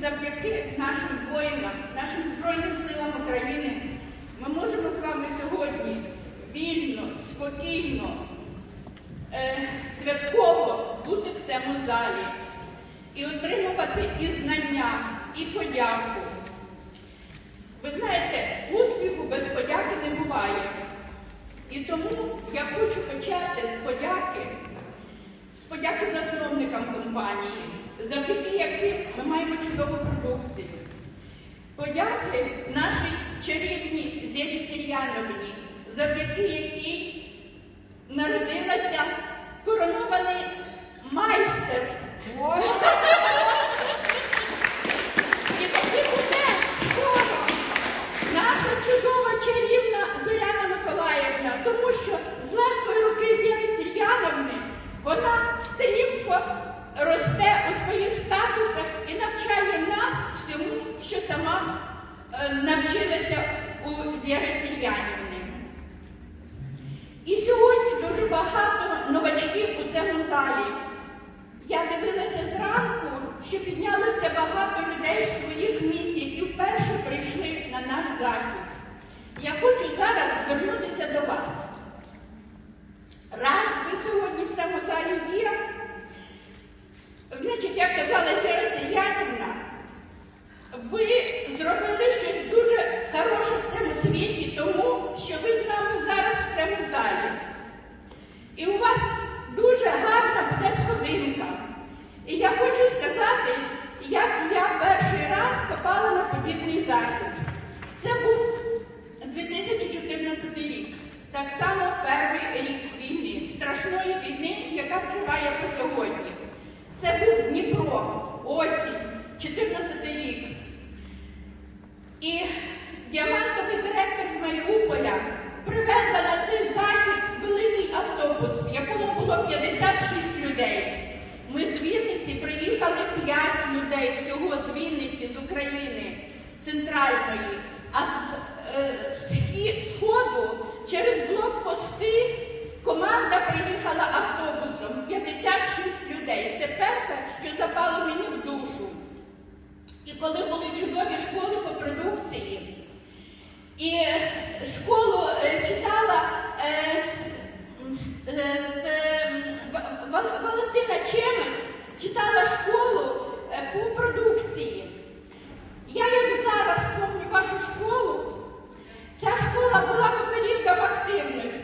завдяки нашим воїнам, нашим Збройним силам України ми можемо з вами сьогодні вільно, спокійно, е, святково бути в цьому залі і отримувати і знання, і подяку. Ви знаєте, успіху без подяки не буває. І тому я хочу почати з подяки, з подяки засновникам компанії завдяки яким ми маємо чудову продукцію. Подяки нашій чарівній Зелі Сір'яновні, завдяки якій народилася коронований майстер. І діамантовий директор з Маріуполя привезла на цей захід великий автобус, в якому було 56 людей. Ми з Вінниці приїхали 5 людей всього з Вінниці, з України, центральної, а з е, Сходу через блокпости команда приїхала автобусом. 56 людей. Це перше, що запало мені. І коли були чудові школи по продукції. І школу е, читала е, е, е Валентина Чемес, читала школу е, по продукції. Я як зараз пам'ятаю вашу школу, ця школа була попередка в активності.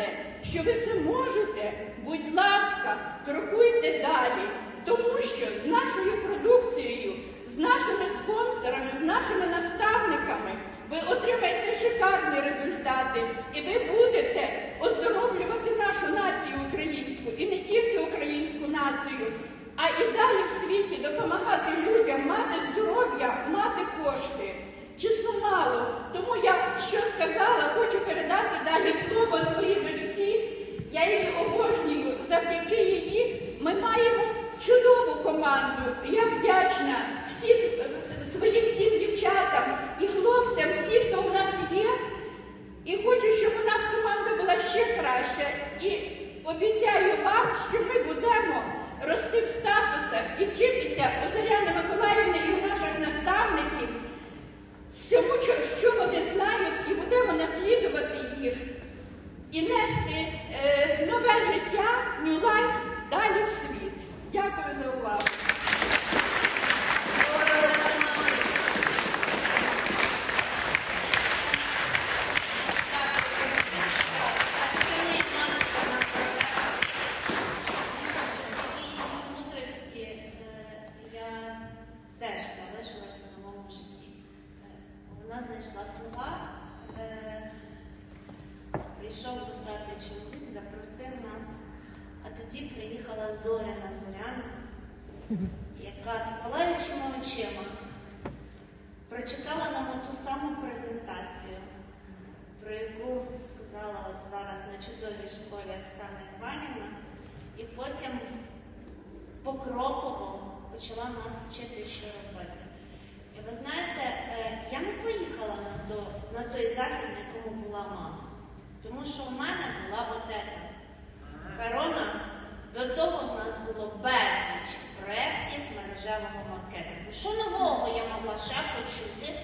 доводите, що ви це можете, будь ласка, крокуйте далі, тому що з нашою продукцією, з нашими спонсорами, з нашими наставниками ви отримаєте шикарні результати, і ви будете оздоровлювати нашу націю українську і не тільки українську націю, а і далі в світі допомагати людям мати здоров'я, мати кошти. in that прочитала нам ту саму презентацію, про яку сказала от зараз на чудовій школі Оксана Іванівна, і потім покроково почала нас вчити, що робити. І ви знаєте, е, я не поїхала на, до, на той захід, на якому була мама, тому що в мене була вотерна. Корона до того в нас було безліч мережевого маркетингу. Що нового я могла ще почути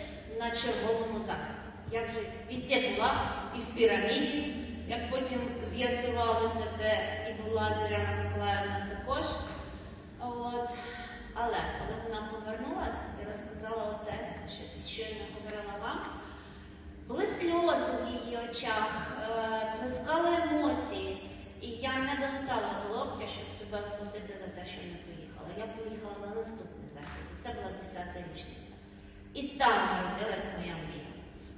на черговому заході? Я вже везде була і в піраміді, як потім з'ясувалося, де і була Зоряна Миколаївна також. От. Але коли вона повернулася і розказала те, що щойно говорила вам, були сльози в її очах, е, плескали емоції. І я не достала до локтя, щоб себе вкусити за те, що не поїхала. Я поїхала на наступний захід. і Це була 10-та річниця. І там народилась моя мрія.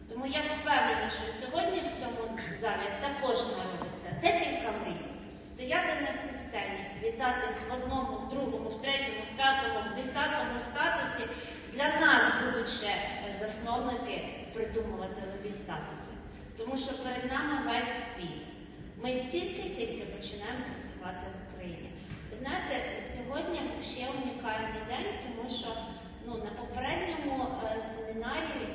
Тому я впевнена, що сьогодні в цьому залі також народиться декілька мрій. Стояти на цій сцені, вітатись в одному, в другому, в третьому, в п'ятому, в десятому статусі. Для нас будуть ще засновники придумувати нові статуси. Тому що перед нами весь світ. Ми тільки-тільки починаємо працювати знаєте, сьогодні ще унікальний день, тому що ну, на попередньому е, семінарі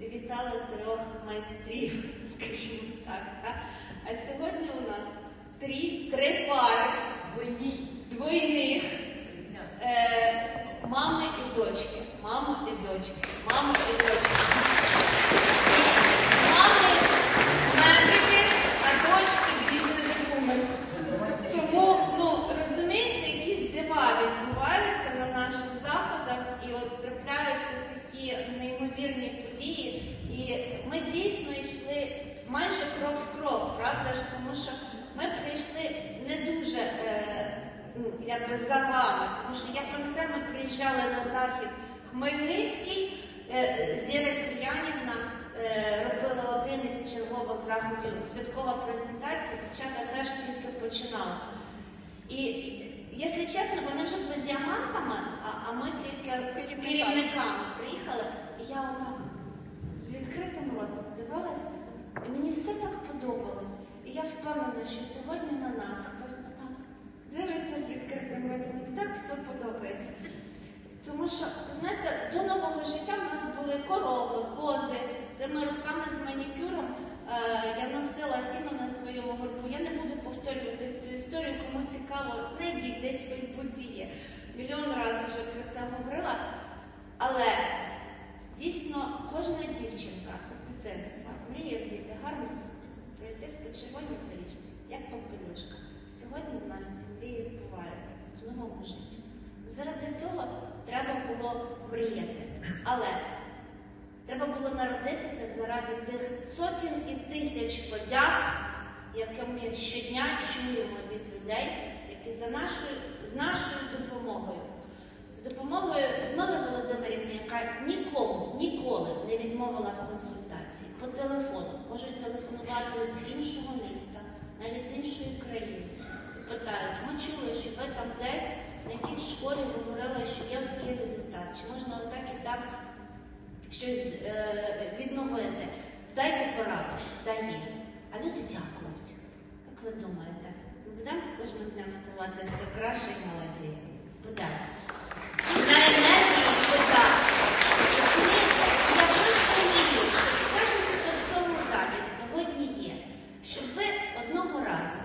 вітали трьох майстрів, скажімо так. так? А сьогодні у нас три, три пари Двойні. двойних е, мами і дочки. Мама і дочки. Мама і дочки. І мами медики, а дочки бізнес-вумен. Тому, ну, розумієте, якісь дива відбуваються на наших заходах, і от трапляються такі неймовірні події. І ми дійсно йшли майже крок в крок, правда ж? Тому що ми прийшли не дуже е, ну, якби за вами, тому що я пам'ятаю, ми приїжджали на захід Хмельницький, е, Зіра Сір'янівна е, робила один із чергових заходів, святкова презентація, дівчата теж тільки починали. І, і, якщо чесно, вони вже були діамантами, а, а ми тільки керівниками приїхали. І я отак з відкритим ротом дивилася, і мені все так подобалось. І я впевнена, що сьогодні на нас хтось отак дивиться з відкритим ротом, і так все подобається. Тому що, знаєте, до нового життя в нас були корови, кози. Цими руками з манікюром е, я носила сіно на своєму горбу. Я не буду повторювати цю історію, кому цікаво, знайдіть десь в Фейсбуці є. Мільйон разів вже про це говорила. Але дійсно кожна дівчинка з дитинства мріє вдіти гарну сукню, пройтись по червоній доріжці, як попелюшка. Сьогодні в нас ці мрії збуваються в новому житті. Заради цього треба було мріяти. Але треба було народитися заради тих сотень і тисяч подяк, які ми щодня чуємо від людей, які за нашою, з нашою допомогою, з допомогою Людмили Володимирівни, яка нікому ніколи не відмовила в консультації по телефону, можуть телефонувати з іншого міста, навіть з іншої країни. І питають, ми чули, що ви там десь на якійсь школі говорили, що є такий результат, чи можна отак і так щось е, відновити. Дайте пораду, їм. А люди дякують. Як ви думаєте, ми будемо з кожним днем ставати все краще і молоді? Будемо. На енергії подяки. Розумієте, я просто мрію, щоб кожен, хто в цьому залі сьогодні є, щоб ви одного разу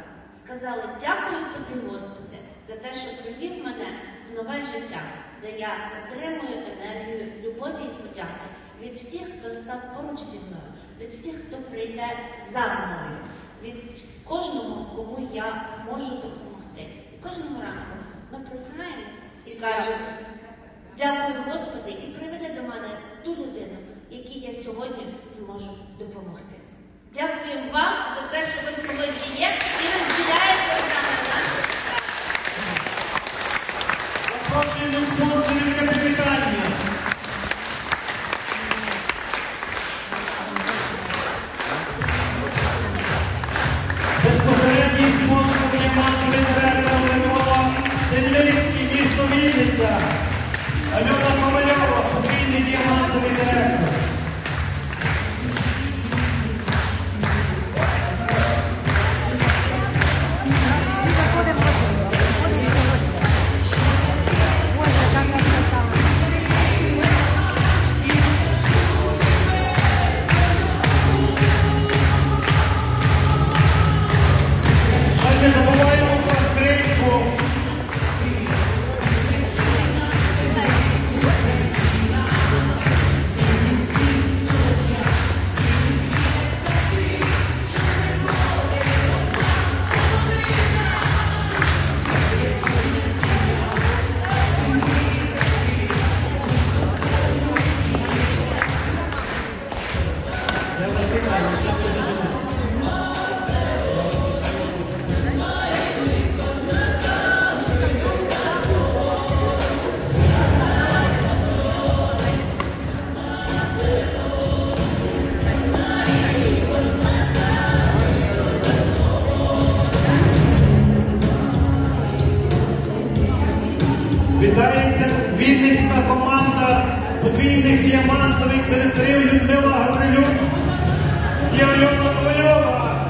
сказали дякую тобі, Господи, за те, що привів мене в нове життя, де я отримую енергію любові і подяки від всіх, хто став поруч зі мною, від всіх, хто прийде за мною, від кожного, кому я можу допомогти. І кожного ранку ми просинаємося і кажемо. Дякую, Господи, і приведи до мене ту людину, якій я сьогодні зможу допомогти. Дякую вам за те, що ви сьогодні є Aleluia! Вітається Вінницька команда подвійних діамантових директорів Людмила Гаврилюк. Альона Ковальова.